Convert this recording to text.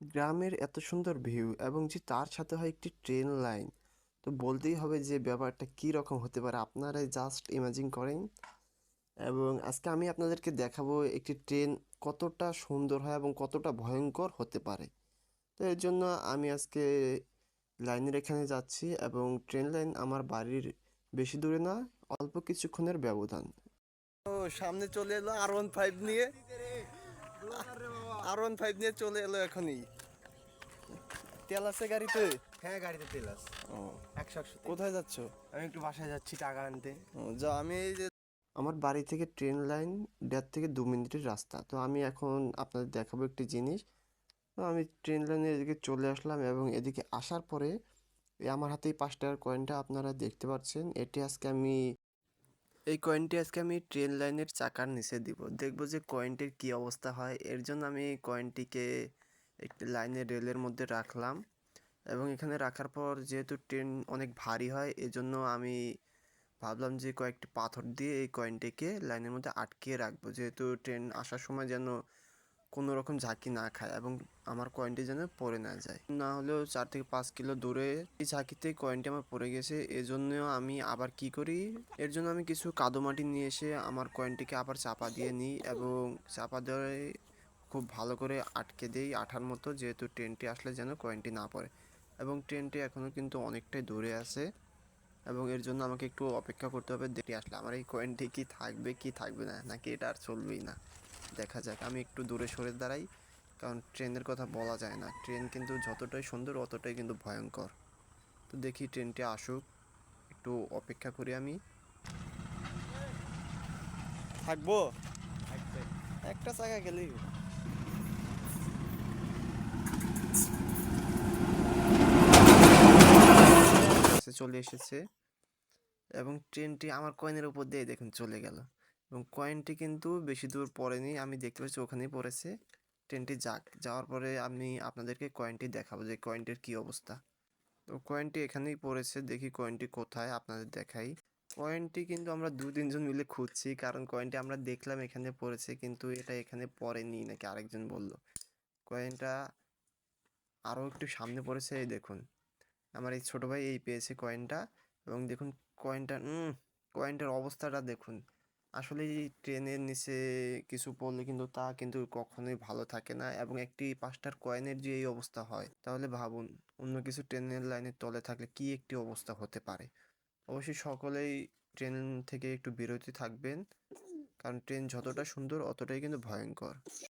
গ্রামের এত সুন্দর ভিউ এবং যে তার সাথে হয় একটি ট্রেন লাইন তো বলতেই হবে যে ব্যাপারটা কী রকম হতে পারে। আপনারাই জাস্ট ইমাজিন করেন। এবং আজকে আমি আপনাদেরকে দেখাবো একটি ট্রেন কতটা সুন্দর হয় এবং কতটা ভয়ঙ্কর হতে পারে। তো এর জন্য আমি আজকে লাইনের এখানে যাচ্ছি এবং ট্রেন লাইন আমার বাড়ির বেশি দূরে না, অল্প কিছুক্ষণের ব্যবধান। ও সামনে চলে এলো আর ওয়ান ফাইভ নিয়ে। আর ওয়ান ফাইভ নিয়ে চলে এলো এখনই। তেল আছে গাড়িতে? হ্যাঁ গাড়িতে তেল আছে। একশো একশো কোথায় যাচ্ছ? আমি একটু বাসায় যাচ্ছি টাকা আনতে। যা আমি এই যে আমার বাড়ি থেকে ট্রেন লাইন দেড় থেকে দু মিনিটের রাস্তা। তো আমি এখন আপনাদের দেখাবো একটি জিনিস। তো আমি ট্রেন লাইনে এদিকে চলে আসলাম এবং এদিকে আসার পরে এই আমার হাতে এই পাঁচ টাকার কয়েনটা আপনারা দেখতে পাচ্ছেন। এটি আজকে আমি এই কয়েনটি আজকে আমি ট্রেন লাইনের চাকার নিচে দিব। দেখব যে কয়েনটির কি অবস্থা হয়। এর জন্য আমি কয়েনটিকে একটি লাইনের রেলের মধ্যে রাখলাম এবং এখানে রাখার পর যেহেতু ট্রেন অনেক ভারী হয়, এজন্য আমি ভাবলাম যে কয়েকটি পাথর দিয়ে এই কয়েনটিকে লাইনের মধ্যে আটকিয়ে রাখব। যেহেতু ট্রেন আসার সময় যেন কোনো রকম ঝাঁকি না খায় এবং আমার কয়েনটি যেন পড়ে না যায়। না হলেও চার থেকে পাঁচ কিলো দূরে এই ঝাঁকিতে কয়েনটি আমার পড়ে গেছে। এজন্য আমি আবার কি করি? এর জন্য আমি কিছু কাদো মাটি নিয়ে এসে আমার কয়েনটিকে আবার চাপা দিয়ে নিই এবং চাপা দিয়ে খুব ভালো করে আটকে দেই আঠার মতো, যেহেতু ট্রেনটি আসলে যেন কয়েনটি না পড়ে। এবং ট্রেনটি এখনও কিন্তু অনেকটাই দূরে আছে এবং এর জন্য আমাকে একটু অপেক্ষা করতে হবে। দেখে আসলে আমার এই কয়েনটি কি থাকবে কি থাকবে না? নাকি এটা আর চলবেই না? দেখা যাক, আমি একটু দূরে সরে দাঁড়াই, কারণ ট্রেনের কথা বলা যায় না। ট্রেন কিন্তু যতটাই সুন্দর, অতটাই কিন্তু ভয়ঙ্কর। তো দেখি ট্রেনটি আসুক, একটু অপেক্ষা করি আমি। থাকব? একটা চাকা গেলেই চলে এসেছে। এবং ট্রেনটি আমার কয়েনের উপর দিয়ে দেখুন চলে গেল। এবং কয়েনটি কিন্তু বেশি দূর পড়েনি, আমি দেখতে পাচ্ছি ওখানেই পড়েছে। ট্রেনটি যাক, যাওয়ার পরে আমি আপনাদেরকে কয়েনটি দেখাবো যে কয়েনটির কি অবস্থা। তো কয়েনটি এখানেই পড়েছে, দেখি কয়েনটি কোথায় আপনাদের দেখাই। কয়েনটি কিন্তু আমরা দু তিনজন মিলে খুঁজছি, কারণ কয়েনটি আমরা দেখলাম এখানে পড়েছে, কিন্তু এটা এখানে পড়েনি নাকি আরেকজন বলল। কয়েনটা আরও একটু সামনে পড়েছে, এই দেখুন। আমার এই ছোটো ভাই এই পেয়েছে কয়েনটা এবং দেখুন কয়েনটা কয়েনটার অবস্থাটা দেখুন। আসলে ট্রেনের নিচে কিছু পড়লে কিন্তু তা কিন্তু কখনোই ভালো থাকে না এবং একটি পাঁচটার কয়েনের যে এই অবস্থা হয়, তাহলে ভাবুন অন্য কিছু ট্রেনের লাইনের তলে থাকলে কি একটি অবস্থা হতে পারে? অবশ্যই সকলেই ট্রেন থেকে একটু বিরতি থাকবেন, কারণ ট্রেন যতটা সুন্দর অতটাই কিন্তু ভয়ঙ্কর।